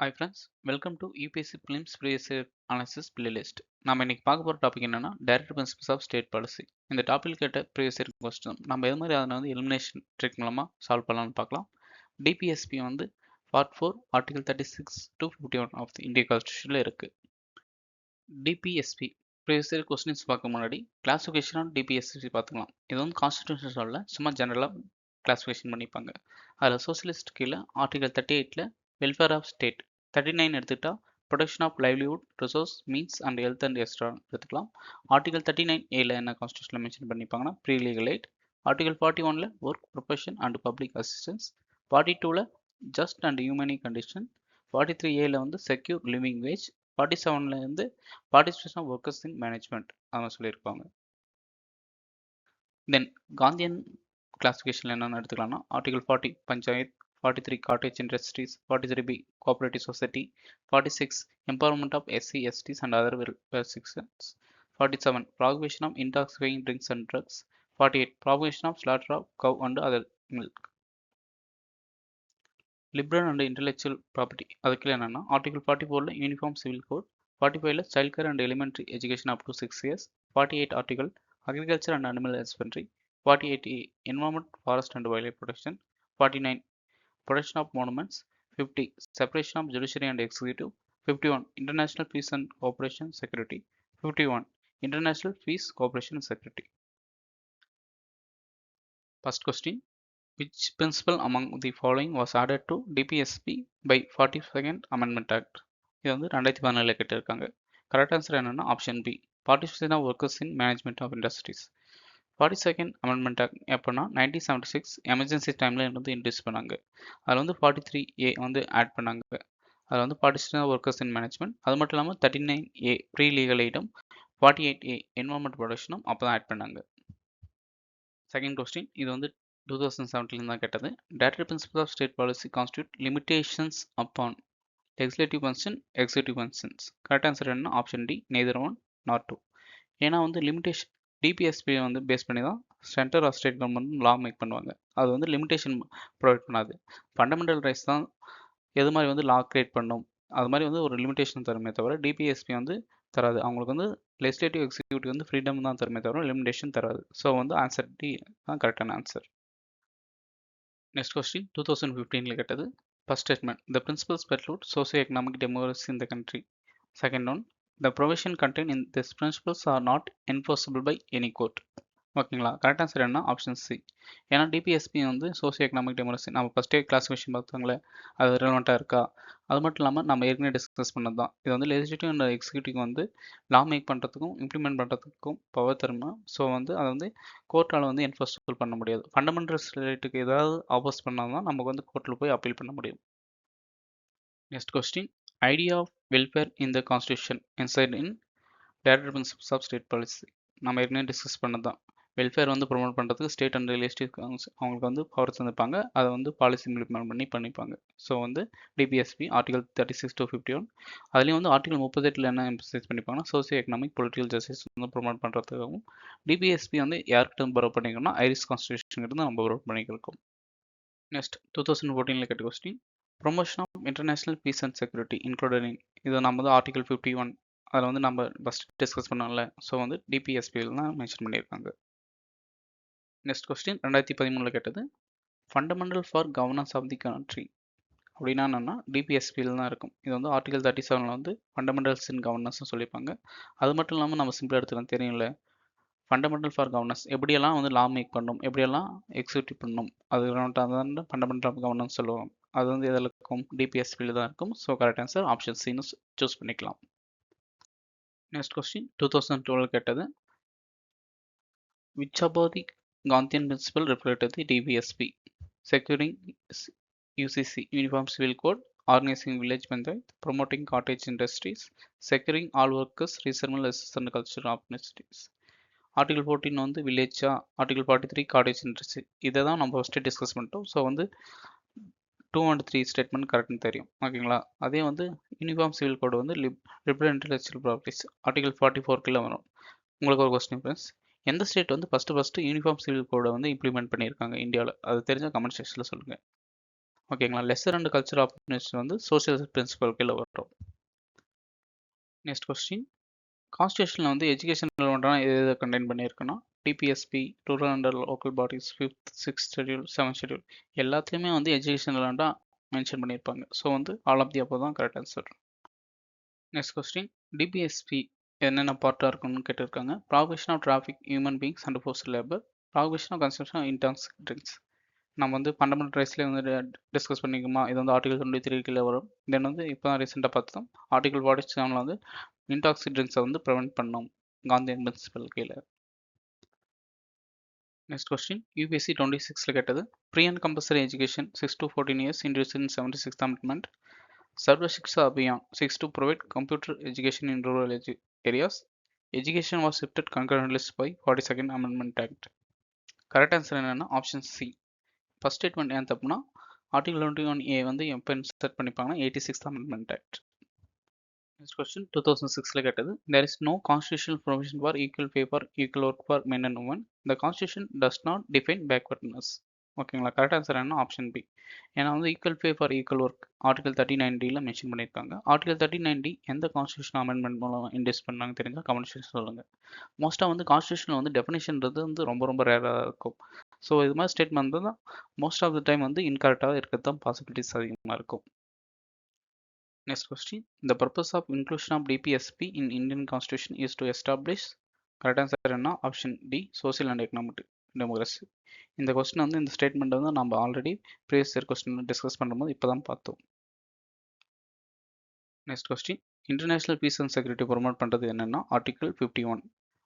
Hi friends welcome to UPSC prelims previous analysis playlist நம்ம இன்னைக்கு பார்க்க போகிற டாபிக் என்னன்னா direct principles of state policy இந்த டாபிக் கேட்ட ப்ரீவியஸ் இயர் கொஸ்டின் நம்ம எது மாதிரி அதனை வந்து எலிமினேஷன் ட்ரிக் மூலமாக சால்வ் பண்ணலாம்னு பார்க்கலாம். டிபிஎஸ்பி வந்து part four article thirty six to fifty one of the இந்திய கான்ஸ்டியூஷனில் இருக்குது டிபிஎஸ்பி ப்ரீவியஸ் இயர் கொஸ்டின்ஸ் பார்க்க முன்னாடி கிளாஸிஃபிகேஷன் ஆஃப் டிபிஎஸ்பி பார்த்துக்கலாம். இது வந்து கான்ஸ்டியூஷன் சொல்ல சும்மா ஜெனரலாக கிளாஸிஃபிகேஷன் பண்ணிப்பாங்க. அதில் சோசியலிஸ்ட் கீழே ஆர்டிகல் தேர்ட்டி எயிட்டில் welfare of state thirty nine எடுத்துக்கிட்டா protection of livelihood resource means and health and extra எடுத்துக்கலாம். ஆர்டிகல் தேர்ட்டி நைன் ஏல என்ன கான்ஸ்டியூஷனில் mention பண்ணிப்பாங்கன்னா free legal aid article forty ஒனில் work profession and public assistance forty டூவில் just and humane condition forty three ஏல வந்து secure living wage forty செவனில் இருந்து participation of workers in management அவங்க சொல்லியிருப்பாங்க. தென் காந்தியன் கிளாஸிஃபிகேஷனில் என்னென்னு எடுத்துக்கலாம்னா article forty panchayat 43 cottage industries 43b cooperative society 46 empowerment of sc sts and other welfare sections 47 prohibition of intoxicating drinks and drugs 48 prohibition of slaughter of cow and other milk. Liberal and intellectual property அதுக்கு என்னென்னா article forty ஃபோரில் uniform civil code forty ஃபைவ்ல child care and elementary education up to six years forty eight article agriculture and animal husbandry forty eight environment forest and wildlife protection forty nine protection of monuments 50 separation of judiciary and executive 51 international peace and cooperation security 51 international peace cooperation and security first question which principle among the following was added to dpsp by 42nd amendment act இது வந்து ரெண்டாயிரத்தி பதினாலில் கேட்டிருக்காங்க correct answer என்னன்னா option B participation of workers in management of industries forty second amendment எப்போனா nineteen seventy six emergency டைமில் வந்து introduce பண்ணாங்க. அதில் வந்து ஃபார்ட்டி த்ரீ ஏ வந்து ஆட் பண்ணாங்க. அதில் வந்து பார்ட்டிசிபேஷன் ஒர்க்கர்ஸ் இன் மேனேஜ்மெண்ட் அது மட்டும் இல்லாமல் thirty nine A free legal item forty eight A environment ப்ரொடக்ஷனும் அப்போ தான் ஆட் பண்ணாங்க. செகண்ட் கொஸ்டின் இது வந்து டூ தௌசண்ட் செவன்டீன் தான் கேட்டது. Director principle of state policy constitute limitations upon legislative function executive functions correct answer என்ன option D neither one not two ஏன்னா வந்து லிமிடேஷன் டிபிஎஸ்பியை வந்து பேஸ் பண்ணி தான் centre of state government law make பண்ணுவாங்க. அது வந்து லிமிடேஷன் ப்ரொவைட் பண்ணாது. ஃபண்டமெண்டல் ரைட்ஸ் தான் எது மாதிரி வந்து லா கிரியேட் பண்ணும் அது மாதிரி வந்து ஒரு லிமிடேஷன் தருமே தவிர டிபிஎஸ்பி வந்து தராது. அவங்களுக்கு வந்து லெஜிஸ்லேட்டிவ் எக்ஸிக்யூட்டிவ் வந்து ஃப்ரீடம் தான் தருமே தவிர லிமிடேஷன் தராது. ஸோ வந்து ஆன்சர் டி தான் கரெக்டான answer next question two thousand ஃபிஃப்டீனில் கேட்டது. First statement the principles prelude socio economic democracy in the country second one the provision contained in these principles are not enforceable by any court. ஓகேங்களா? Correct answer என்ன option C ஏன்னா DPSP வந்து socio economic democracy நம்ம ஃபஸ்ட்டே classification பார்த்தாங்களே அது ரெலவெண்ட்டாக இருக்கா? அது மட்டும் இல்லாமல் நம்ம ஏற்கனவே டிஸ்கஸ் பண்ணது தான் இது வந்து லெஜிஸ்லேட்டிவ் அண்ட் எக்ஸிக்யூட்டிவ் வந்து லா மேக் பண்ணுறதுக்கும் இம்ப்ளிமெண்ட் பண்ணுறதுக்கும் பவர் தருமா ஸோ வந்து அதை வந்து கோர்ட்டால் வந்து என்ஃபோர்ஸபிள் பண்ண முடியாது. ஃபண்டமெண்டல்ஸ் ரிலேட்டுக்கு ஏதாவது ஆப்போஸ் பண்ணால் தான் நமக்கு வந்து கோர்ட்டில் போய் அப்பீல் பண்ண முடியும். Next question idea of welfare in the constitution inside in director principles of state policy. நம்ம ஏற்கனவே டிஸ்கஸ் பண்ணது தான் வெல்ஃபேர் வந்து ப்ரொமோட் பண்ணுறதுக்கு ஸ்டேட் அண்ட் ரியல் எஸ்டேட் அவங்களுக்கு வந்து பவர் தந்துருப்பாங்க அதை வந்து பாலிசி இம்ப்ளிமெண்ட் பண்ணி பண்ணிப்பாங்க. ஸோ வந்து DPSP article thirty six to fifty one அதுலேயும் வந்து ஆர்டிகல் முப்பத்தெட்டில் என்ன எம்பசைஸ் பண்ணிப்பாங்கன்னா சோசியோ எக்கனாமிக் பொலிட்டிக்கல் ஜஸ்டிஸ் வந்து ப்ரொமோட் பண்ணுறதுக்காகவும் டிபிஎஸ்பி வந்து யார்கிட்ட பரவ பண்ணிக்கணும்னா ஐரிஸ் கான்ஸ்டியூஷன் நம்ம பரவ பண்ணிக்கிறோம் நெக்ஸ்ட் டூ தௌசண்ட் ஃபோர்டீனில் கேட்ட question promotion international peace and security included in இது நம்ம வந்து ஆர்டிகல் ஃபிஃப்டி ஒன் அதில் வந்து நம்ம ஃபஸ்ட் டிஸ்கஸ் பண்ணோம்ல. ஸோ வந்து டிபிஎஸ்பியில் தான் மென்ஷன் பண்ணியிருக்காங்க. நெக்ஸ்ட் கொஸ்டின் ரெண்டாயிரத்தி பதிமூணில் கேட்டது fundamental for governance of the country அப்படின்னா என்னென்னா டிபிஎஸ்பியில் தான் இருக்கும். இது வந்து ஆர்டிகல் தேர்ட்டி செவனில் வந்து ஃபண்டமெண்டல்ஸ் இன் கவர்னன்ஸ்னு சொல்லியிருப்பாங்க. அது மட்டும் இல்லாமல் நம்ம சிம்பிளாக எடுத்துக்கலாம். தெரியும்ல? ஃபண்டமெண்டல் ஃபார் கவர்னன்ஸ் எப்படியெல்லாம் வந்து லா மேக் பண்ணணும் எப்படியெல்லாம் எக்ஸிக்யூட்டிவ் பண்ணணும் அது தான் ஃபண்டமெண்டல் ஆஃப் கவர்னன்ஸ் சொல்லுவோம் அது வந்து எதில் இருக்கும்? டிபிஎஸ்பியில் தான் இருக்கும். ஸோ கரெக்ட் ஆன்சர் ஆப்ஷன் சின்னு சூஸ் பண்ணிக்கலாம். Next question two thousand twelve கேட்டது. Which about the Gandhian principle reflected the DPSP securing UCC uniform civil code organizing village panchayat promoting cottage industries securing all workers ரீசர்மல் and cultural opportunities article fourteen வந்து வில்லேஜா article forty three cottage industry இதை தான் நம்ம first discuss பண்ணிட்டோம். So வந்து two and three statement கரெக்ட்னு தெரியும். ஓகேங்களா அதே வந்து யூனிஃபார்ம் சிவில் கோடு வந்து lib liberal intellectual properties article forty four கீழே வரும். உங்களுக்கு ஒரு கொஸ்டின் ஃப்ரெண்ட்ஸ் எந்த ஸ்டேட் வந்து ஃபஸ்ட்டு ஃபஸ்ட்டு யூனிஃபார்ம் சிவில் கோடை வந்து இம்ப்ளிமெண்ட் பண்ணியிருக்காங்க இந்தியாவில் அது தெரிஞ்ச கமெண்ட் செக்ஷனில் சொல்லுங்கள் ஓகேங்களா லெசர் அண்ட் கல்ச்சர் ஆப்பர்ச்சுனிட்டிஸ் வந்து சோசியல் பிரின்சிபல் கீழே வரும். நெக்ஸ்ட் கொஸ்டின் கான்ஸ்டியூஷனில் வந்து எஜுகேஷன் ஒன்றான எது எதை contain பண்ணியிருக்குன்னா DPSP rural and local bodies fifth sixth schedule seventh schedule எல்லாத்துலேயுமே வந்து எஜுகேஷன் ரிலவெண்ட்டாக மென்ஷன் பண்ணியிருப்பாங்க ஸோ வந்து ஆல் ஆஃப் தி அப்போ தான் correct answer next question DPSP என்னென்ன பார்ட்டாக இருக்குன்னு கேட்டிருக்காங்க. Provision of traffic human beings and force labour provision of consumption interns drinks நம்ம வந்து ஃபண்டமெண்டல் ரைட்ஸ்லேயே வந்து டிஸ்கஸ் பண்ணிக்குமா இது வந்து ஆர்டிகல் டுவெண்ட்டி த்ரீ கீழே வரும். தென் வந்து இப்போ தான் ரீசெண்டாக பார்த்தோம். ஆர்டிகல் ஃபார்ட்டி செவனில் வந்து இன்டாக்சிக் ட்ரிங்க்ஸை வந்து ப்ரிவெண்ட் பண்ணோம். காந்தியன் பிரின்சிபல் கீழே. நெக்ஸ்ட் கொஸ்டின் யூபிஎஸ்சி டுவெண்ட்டி சிக்ஸில் கேட்டது free and compulsory education six to fourteen years introduced in seventy six amendment Sarva Shiksha Abhiyan six to provide computer education in rural edu areas education was shifted concurrent by forty second amendment act correct answer என்னென்னா option C first statement ஏன் தப்புனா article twenty one A வந்து எப்போ set பண்ணிப்பாங்கன்னா eighty six amendment act next question two thousand சிக்ஸில் கேட்டது there is no constitutional provision for equal pay for equal work for men and women the constitution does not define backwardness ஓகேங்களா correct answer என்ன option B ஏன்னா வந்து equal pay for equal work article thirty nine டியில் mention பண்ணியிருக்காங்க. Article thirty nine D எந்த constitution amendment மூலம் introduce பண்ணாங்க தெரிஞ்சால் கமெண்ட் சொல்லுங்கள் மோஸ்ட்டாக வந்து கான்ஸ்டியூஷனில் வந்து டெஃபினேஷன்றது வந்து ரொம்ப ரொம்ப ரேராக இருக்கும். ஸோ இது மாதிரி ஸ்டேட்மெண்ட் தான் மோஸ்ட் ஆஃப் த டைம் வந்து இன்கரெக்டாக இருக்கிறது தான் பாசிபிலிட்டிஸ் அதிகமாக இருக்கும். Next question the purpose of inclusion of DPSP in Indian constitution is to establish correct answer என்ன? Option D social and economic democracy இந்த கொஸ்டின் வந்து இந்த ஸ்டேட்மெண்ட் வந்து நம்ம already previous year question discuss பண்ணும்போது இப்போ தான் பார்த்தோம். Next question international peace and security promote பண்ணுறது என்னென்னா ஆர்டிகல் ஃபிஃப்டி ஒன்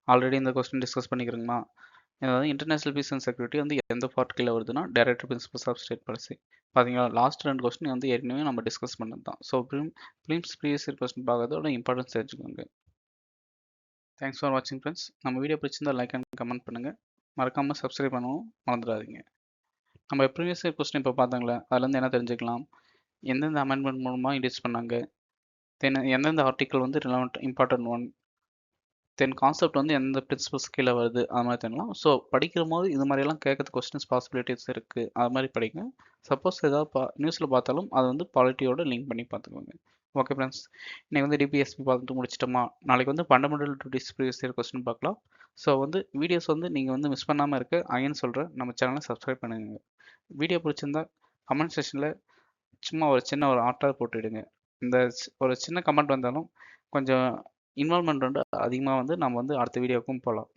ஆல்ரெடி இந்த கொஸ்டின் டிஸ்கஸ் பண்ணிக்கிறீங்களா? அதாவது இன்டர்நேஷனல் பீஸ் அண்ட் செக்யூரிட்டி வந்து எந்த பார்ட் கீழே வருதுன்னா directive principles of state policy பார்த்தீங்களா லாஸ்ட் ரெண்டு கொஸ்டின் வந்து ஏற்கனவே நம்ம டிஸ்கஸ் பண்ணது தான் so prelim prelims previous year question பார்க்கறதோட importance தெரிஞ்சுக்கோங்க. தேங்க்ஸ் ஃபார் வாட்சிங் ஃப்ரெண்ட்ஸ் நம்ம வீடியோ பிடிச்சிருந்தா லைக் அண்ட் கமெண்ட் பண்ணுங்கள் மறக்காமல் சப்ஸ்கிரைப் பண்ணவும் மறந்துடாதீங்க. நம்ம ப்ரீவியஸ் இயர் கொஸ்டின் இப்போ பார்த்தாங்களே அதுலேருந்து என்ன தெரிஞ்சுக்கலாம்? எந்தெந்த அமெண்ட்மெண்ட் மூலமாக இன்ட்ரெஸ்ட் பண்ணாங்க? தென் எந்தெந்த ஆர்டிக்கல் வந்து relevant important one then concept வந்து எந்த பிரின்சிபல்ஸ் கீழே வருது? அது மாதிரி தெரியலாம். ஸோ படிக்கிற போது இது மாதிரிலாம் கேட்கறது கொஸ்டின்ஸ் பாசிபிலிட்டிஸ் இருக்குது அது மாதிரி படிங்க. சப்போஸ் ஏதாவது பா நியூஸில் பார்த்தாலும் அது வந்து பாலிட்டியோட லிங்க் பண்ணி பார்த்துக்கோங்க. ஓகே ஃப்ரெண்ட்ஸ் இன்றைக்கி வந்து டிபிஎஸ்பி பார்த்துட்டு முடிச்சிட்டோமா? நாளைக்கு வந்து ஃபண்டமெண்டல் டு டிஸ்பிரிஸ் கொஸ்டின் பார்க்கலாம். ஸோ வந்து வீடியோஸ் வந்து நீங்கள் வந்து மிஸ் பண்ணாமல் இருக்க. ஐயன் சொல்கிறேன் நம்ம சேனலை சப்ஸ்கிரைப் பண்ணுங்க. வீடியோ பிடிச்சிருந்தா கமெண்ட் செக்ஷனில் சும்மா ஒரு சின்ன ஒரு ஆர்டர் போட்டுவிடுங்க இந்த ஒரு சின்ன கமெண்ட் வந்தாலும் கொஞ்சம் இன்வால்மெண்ட் வந்து அதிகமாக வந்து நம்ம வந்து அடுத்த வீடியோவுக்கும் போகலாம்